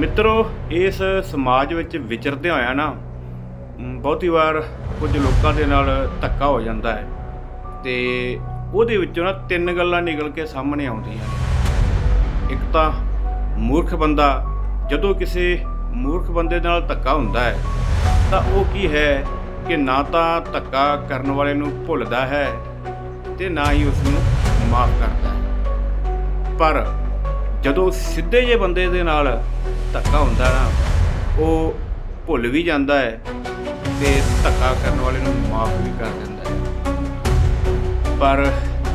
ਮਿੱਤਰੋ, ਇਸ ਸਮਾਜ ਵਿੱਚ ਵਿਚਰਦੇ ਹੋਇਆ ਨਾ ਬਹੁਤੀ ਵਾਰ ਕੁਝ ਲੋਕਾਂ ਦੇ ਨਾਲ ਧੱਕਾ ਹੋ ਜਾਂਦਾ ਹੈ ਤੇ ਉਹਦੇ ਵਿੱਚੋਂ ਨਾ ਤਿੰਨ ਗੱਲਾਂ ਨਿਕਲ ਕੇ ਸਾਹਮਣੇ ਆਉਂਦੀਆਂ ਨੇ। ਇੱਕ ਤਾਂ ਮੂਰਖ ਬੰਦਾ, ਜਦੋਂ ਕਿਸੇ ਮੂਰਖ ਬੰਦੇ ਨਾਲ ਧੱਕਾ ਹੁੰਦਾ ਹੈ, ਤਾਂ ਉਹ ਕੀ ਹੈ ਕਿ ਨਾ ਤਾਂ ਧੱਕਾ ਕਰਨ ਵਾਲੇ ਨੂੰ ਭੁੱਲਦਾ ਹੈ ਤੇ ਨਾ ਹੀ ਉਸ ਨੂੰ ਮਾਫ ਕਰਦਾ ਹੈ। ਪਰ ਜਦੋਂ ਸਿੱਧੇ ਜੇ ਬੰਦੇ ਦੇ ਨਾਲ ਧੱਕਾ ਹੁੰਦਾ ਨਾ, ਉਹ ਭੁੱਲ ਵੀ ਜਾਂਦਾ ਹੈ ਤੇ ਧੱਕਾ ਕਰਨ ਵਾਲੇ ਨੂੰ ਮਾਫ ਵੀ ਕਰ ਦਿੰਦਾ ਹੈ। ਪਰ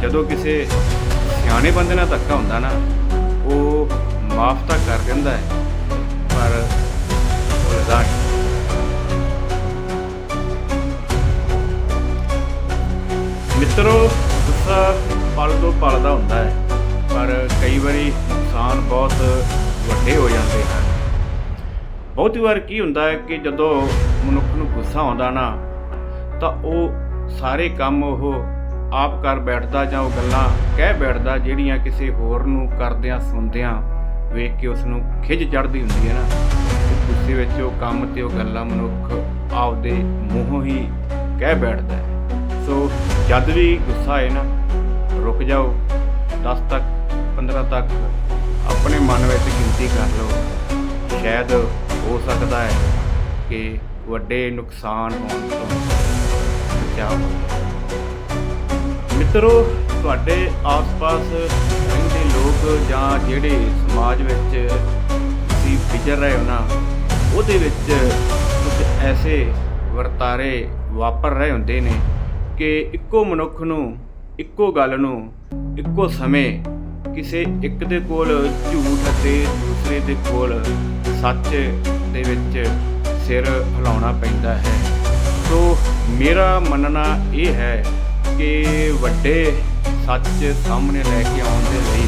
ਜਦੋਂ ਕਿਸੇ ਸਿਆਣੇ ਬੰਦੇ ਨਾਲ ਧੱਕਾ ਹੁੰਦਾ ਨਾ, ਉਹ ਮਾਫ ਤਾਂ ਕਰ ਦਿੰਦਾ ਹੈ, ਪਰ ਭੁੱਲਦਾ ਨਹੀਂ। ਮਿੱਤਰੋ, ਗੁੱਸਾ ਪਲ ਤੋਂ ਪਲ ਦਾ ਹੁੰਦਾ ਹੈ, ਪਰ ਕਈ ਵਾਰੀ ਨੁਕਸਾਨ ਬਹੁਤ ਵੱਡੇ ਹੋ ਜਾਂਦੇ ਹਨ। ਬਹੁਤੀ ਵਾਰ ਕੀ ਹੁੰਦਾ ਹੈ ਕਿ ਜਦੋਂ ਮਨੁੱਖ ਨੂੰ ਗੁੱਸਾ ਆਉਂਦਾ ਨਾ, ਤਾਂ ਉਹ ਸਾਰੇ ਕੰਮ ਉਹ ਆਪ ਕਰ ਬੈਠਦਾ ਜਾਂ ਉਹ ਗੱਲਾਂ ਕਹਿ ਬੈਠਦਾ ਜਿਹੜੀਆਂ ਕਿਸੇ ਹੋਰ ਨੂੰ ਕਰਦਿਆਂ ਸੁਣਦਿਆਂ ਵੇਖ ਕੇ ਉਸ ਨੂੰ ਖਿੱਚ ਚੜ੍ਹਦੀ ਹੁੰਦੀ ਹੈ ਨਾ। ਉਹ ਗੁੱਸੇ ਵਿੱਚ ਉਹ ਕੰਮ ਤੇ ਉਹ ਗੱਲਾਂ ਮਨੁੱਖ ਆਪਦੇ ਮੂੰਹੋਂ ਹੀ ਕਹਿ ਬੈਠਦਾ ਹੈ। ਸੋ ਜਦ ਵੀ ਗੁੱਸਾ ਆਏ ਨਾ, ਰੁਕ ਜਾਓ 10 ਤੱਕ 15 ਤੱਕ ਆਪਣੇ ਮਨ ਵਿੱਚ ਗਿਣਤੀ ਕਰ ਲਓ। ਸ਼ਾਇਦ ਹੋ ਸਕਦਾ ਹੈ ਕਿ ਵੱਡੇ ਨੁਕਸਾਨ ਹੋਣ ਤੋਂ ਬਚਾ ਹੋ ਮਿੱਤਰੋ, ਤੁਹਾਡੇ ਆਸ-ਪਾਸ ਰਹਿੰਦੇ ਲੋਕ ਜਾਂ ਜਿਹੜੇ ਸਮਾਜ ਵਿੱਚ ਤੁਸੀਂ ਵਿਚਰ ਰਹੇ ਹੋ ਨਾ, ਉਹਦੇ ਵਿੱਚ ਕੁਝ ਐਸੇ ਵਰਤਾਰੇ ਵਾਪਰ ਰਹੇ ਹੁੰਦੇ ਨੇ ਕਿ ਇੱਕੋ ਮਨੁੱਖ ਨੂੰ, ਇੱਕੋ ਗੱਲ ਨੂੰ, ਇੱਕੋ ਸਮੇਂ ਕਿਸੇ ਇੱਕ ਦੇ ਕੋਲ ਝੂਠ ਅਤੇ ਦੂਸਰੇ ਦੇ ਕੋਲ ਸੱਚ ਦੇ ਵਿੱਚ ਸਿਰ ਹਿਲਾਉਣਾ ਪੈਂਦਾ ਹੈ। ਸੋ ਮੇਰਾ ਮੰਨਣਾ ਇਹ ਹੈ ਕਿ ਵੱਡੇ ਸੱਚ ਸਾਹਮਣੇ ਲੈ ਕੇ ਆਉਣ ਦੇ ਲਈ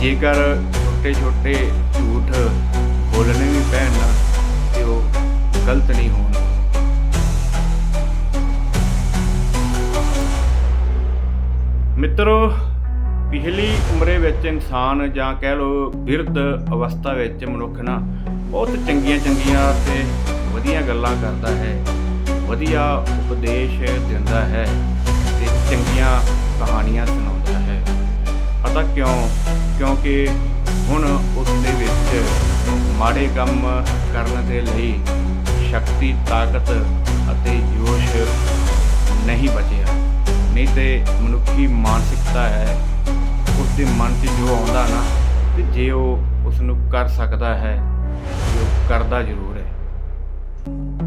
ਜੇਕਰ ਛੋਟੇ ਛੋਟੇ ਝੂਠ ਬੋਲਣੇ ਵੀ ਪੈਣ ਨਾ, ਤੇ ਉਹ ਗਲਤ ਨਹੀਂ ਹੋਣ। ਮਿੱਤਰੋ ਪਿਛਲੀ ਉਮਰੇ ਵਿੱਚ ਇਨਸਾਨ ਜਾਂ ਕਹਿ ਲਓ ਬਿਰਧ ਅਵਸਥਾ ਵਿੱਚ ਮਨੁੱਖ ਨਾ ਬਹੁਤ ਚੰਗੀਆਂ ਚੰਗੀਆਂ ਤੇ ਵਧੀਆ ਗੱਲਾਂ ਕਰਦਾ ਹੈ, ਵਧੀਆ ਉਪਦੇਸ਼ ਦਿੰਦਾ ਹੈ ਤੇ ਚੰਗੀਆਂ ਕਹਾਣੀਆਂ ਸੁਣਾਉਂਦਾ ਹੈ। ਪਤਾ ਕਿਉਂ? ਕਿਉਂਕਿ ਹੁਣ ਉਸ ਦੇ ਵਿੱਚ ਮਾੜੇ ਕੰਮ ਕਰਨ ਦੇ ਲਈ ਸ਼ਕਤੀ, ਤਾਕਤ ਅਤੇ ਜੋਸ਼ ਨਹੀਂ ਬਚਿਆ। ਨਹੀਂ ਤੇ ਮਨੁੱਖੀ ਮਾਨਸਿਕਤਾ ਹੈ ਉਸ ਦੇ ਮਨ 'ਚ ਜੋ ਆਉਂਦਾ ਨਾ, ਤੇ ਜੇ ਉਹ ਉਸ ਨੂੰ ਕਰ ਸਕਦਾ ਹੈ, ਤੇ ਉਹ ਕਰਦਾ ਜ਼ਰੂਰ ਹੈ।